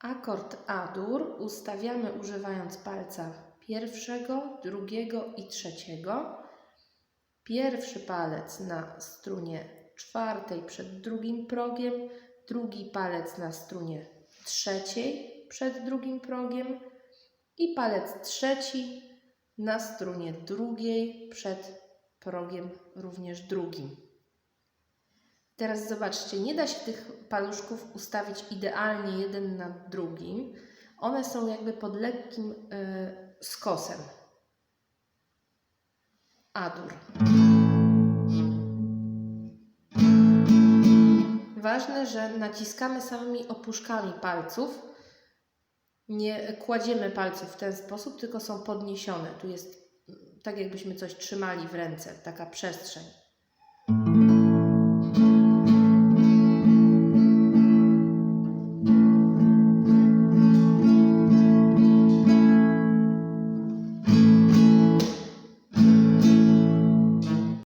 Akord A-dur ustawiamy używając palca pierwszego, drugiego i trzeciego. Pierwszy palec na strunie czwartej przed drugim progiem, drugi palec na strunie trzeciej przed drugim progiem i palec trzeci na strunie drugiej przed progiem również drugim. Teraz zobaczcie, nie da się tych paluszków ustawić idealnie jeden nad drugim. One są jakby pod lekkim y, skosem. Adur. Ważne, że naciskamy samymi opuszkami palców. Nie kładziemy palców w ten sposób, tylko są podniesione. Tu jest tak, jakbyśmy coś trzymali w ręce, taka przestrzeń.